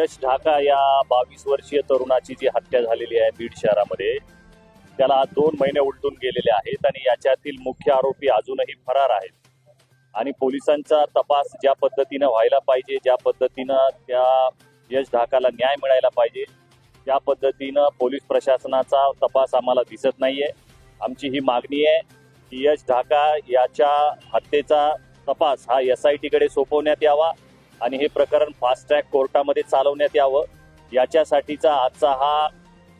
यश ढाका या बावीस वर्षीय तरुणाची जी हत्या झालेली आहे बीड शहरामध्ये त्याला दोन महिने उलटून गेलेले आहेत आणि याच्यातील मुख्य आरोपी अजूनही फरार आहेत. आणि पोलिसांचा तपास ज्या पद्धतीनं व्हायला पाहिजे ज्या पद्धतीनं त्या यश ढाकाला न्याय मिळायला पाहिजे त्या पद्धतीनं पोलीस प्रशासनाचा तपास आम्हाला दिसत नाहीये. आमची ही मागणी आहे की यश ढाका याच्या हत्येचा तपास हा एस आय टीकडे सोपवण्यात यावा. आणि हे प्रकरण फास्ट ट्रॅक कोर्टामध्ये चालवण्यात यावं. याच्यासाठीचा आजचा हा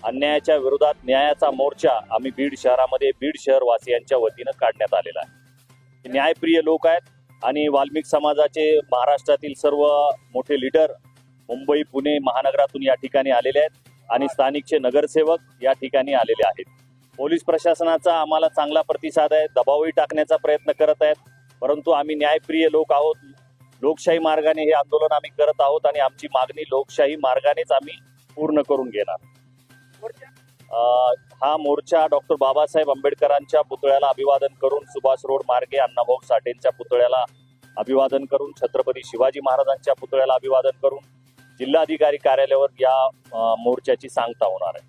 अन्यायाच्या विरोधात न्यायाचा मोर्चा आम्ही बीड शहरामध्ये बीड शहरवासियांच्या वतीनं काढण्यात आलेला आहे. न्यायप्रिय लोक आहेत आणि वाल्मिक समाजाचे महाराष्ट्रातील सर्व मोठे लीडर मुंबई पुणे महानगरातून या ठिकाणी आलेले आहेत आणि स्थानिकचे नगरसेवक या ठिकाणी आलेले आहेत. पोलीस प्रशासनाचा आम्हाला चांगला प्रतिसाद आहे दबावही टाकण्याचा प्रयत्न करत आहेत परंतु आम्ही न्यायप्रिय लोक आहोत. लोकशाही मार्गाने हे आंदोलन आम्ही करत आहोत आणि आमची मागणी लोकशाही मार्गानेच आम्ही पूर्ण करून घेणार. हा मोर्चा डॉक्टर बाबासाहेब आंबेडकरांच्या पुतळ्याला अभिवादन करून सुभाष रोड मार्गे अण्णाभाऊ साठेंच्या पुतळ्याला अभिवादन करून छत्रपती शिवाजी महाराजांच्या पुतळ्याला अभिवादन करून जिल्हाधिकारी कार्यालयावर या मोर्चाची सांगता होणार आहे.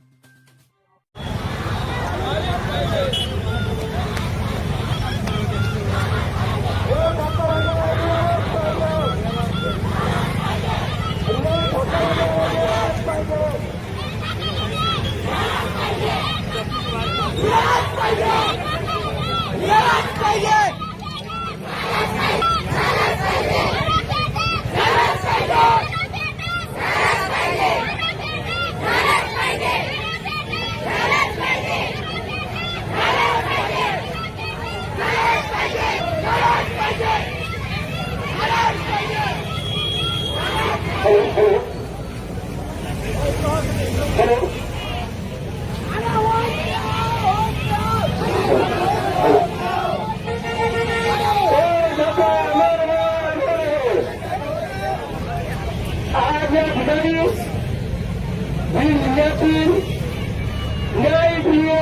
न्यायप्रिय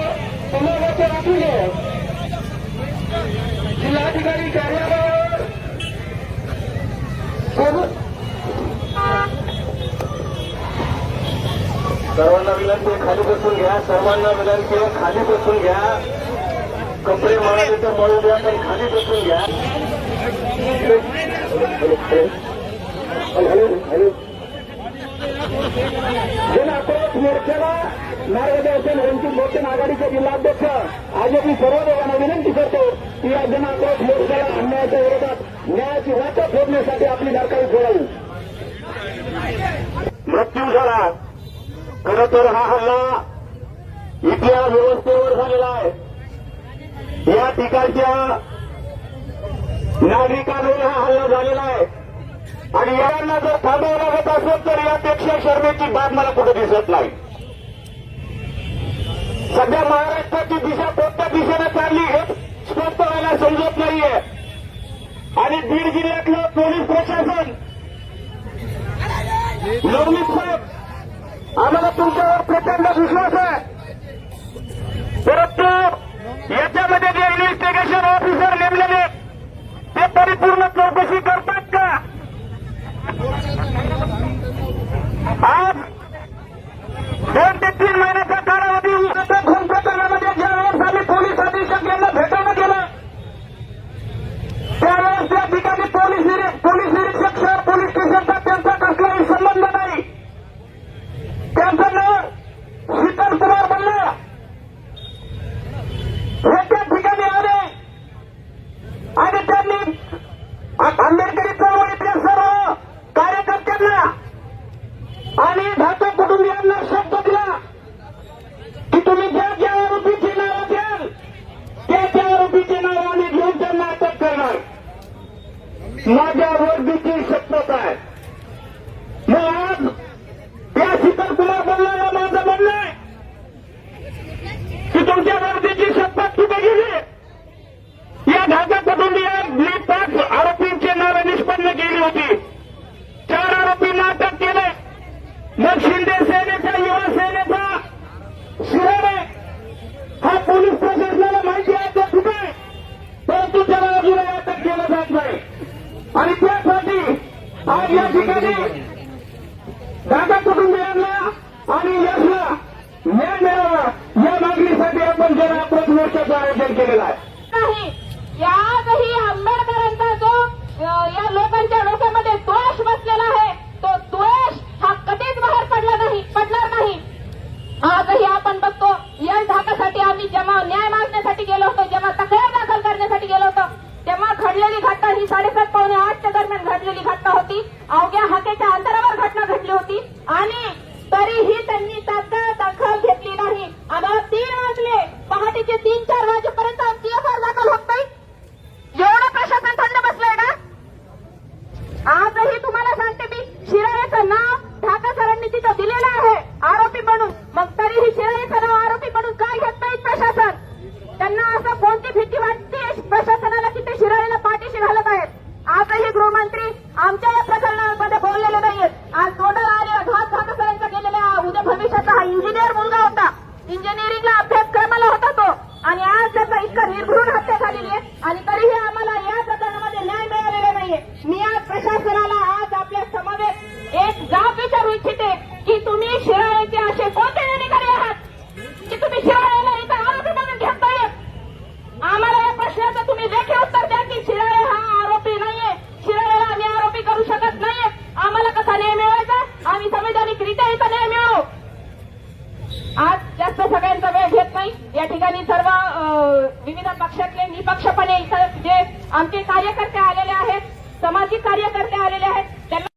समाजाच्या वतीने जिल्हाधिकारी कार्यालयावर सर्व- सर्वांना विनंती खाली बसून घ्या. सर्वांना विनंती खाली बसून घ्या. कपडे मळाले तर मळू द्या पण खाली बसून घ्या. मोर्चाला मार्गदर्शन वंचित बहुजन आघाडीचे जिल्हाध्यक्ष आजही सर्व लोकांना विनंती करतो की या जनआक्रोश मोर्चाला अन्यायाच्या विरोधात न्यायाची वाचा फोडण्यासाठी आपली दरकारी सोडावी मृत्यू झाला. खर तर हा हल्ला इतिहास व्यवस्थेवर झालेला आहे. या ठिकाणच्या नागरिकांवर हा हल्ला झालेला आहे. आणि यांना जर थांबावं लागत असेल तर यापेक्षा शर्मेची बाब मला कुठे दिसत नाही. सध्या महाराष्ट्राची दिशा कोणत्या दिशेने चालली हे स्पष्ट व्हायला समजत नाहीये. आणि बीड जिल्ह्यातलं पोलीस प्रशासन नवनीत साहेब आम्हाला तुमच्यावर प्रचंड विश्वास आहे. परंतु याच्यामध्ये जे इन्व्हेस्टिगेशन ऑफिसर नेमलेले ते परिपूर्ण चौकशी करतात का? करणार. माझ्या वर्दीची शक्यता आहे. मग आज या शीतल कुमार बोलणारा माझं म्हणणं निर्माण केलेला आहे. यातही आंबेडकरांचा जो या लोकांच्या डोक्यामध्ये बसलेला आहे तो द्वेष हा कधीच बाहेर पडला नाही पडणार नाही. आजही आपण बघतो यश धाकासाठी आम्ही जेव्हा न्याय मागण्यासाठी गेलो होतो जेव्हा तक्रार दाखल करण्यासाठी गेलो होतो तेव्हा घडलेली घटना ही साडेसात पावणे आठच्या दरम्यान घडलेली घटना होती. अवघ्या आज त्याचा हत्या झालेली आहे आणि तरीही आम्हाला या प्रकरणामध्ये न्याय मिळालेला नाहीये. मी आज प्रशासनाला आज आपल्या समवेत एक जाब विचारू इच्छिते की तुम्ही शिराळ्याचे असे कोणते अधिकारी आहात? की तुम्ही शिराळ्याला इथं आरोपी म्हणून घेत नाहीयेत आम्हाला या प्रश्नाचं तुम्ही लेखी उत्तर द्या की शिराळे हा आरोपी नाहीये. शिराळ्याला आम्ही आरोपी करू शकत नाहीये. आम्हाला कसा न्याय मिळवायचा आम्ही संवैधानिकरित्या इथं न्याय मिळवू. आज जास्त नाही. या ठिकाणी सर्व विविध पक्षातले निपक्षपणे इथं जे आमचे कार्यकर्ते आलेले आहेत सामाजिक कार्यकर्ते आलेले आहेत त्यांना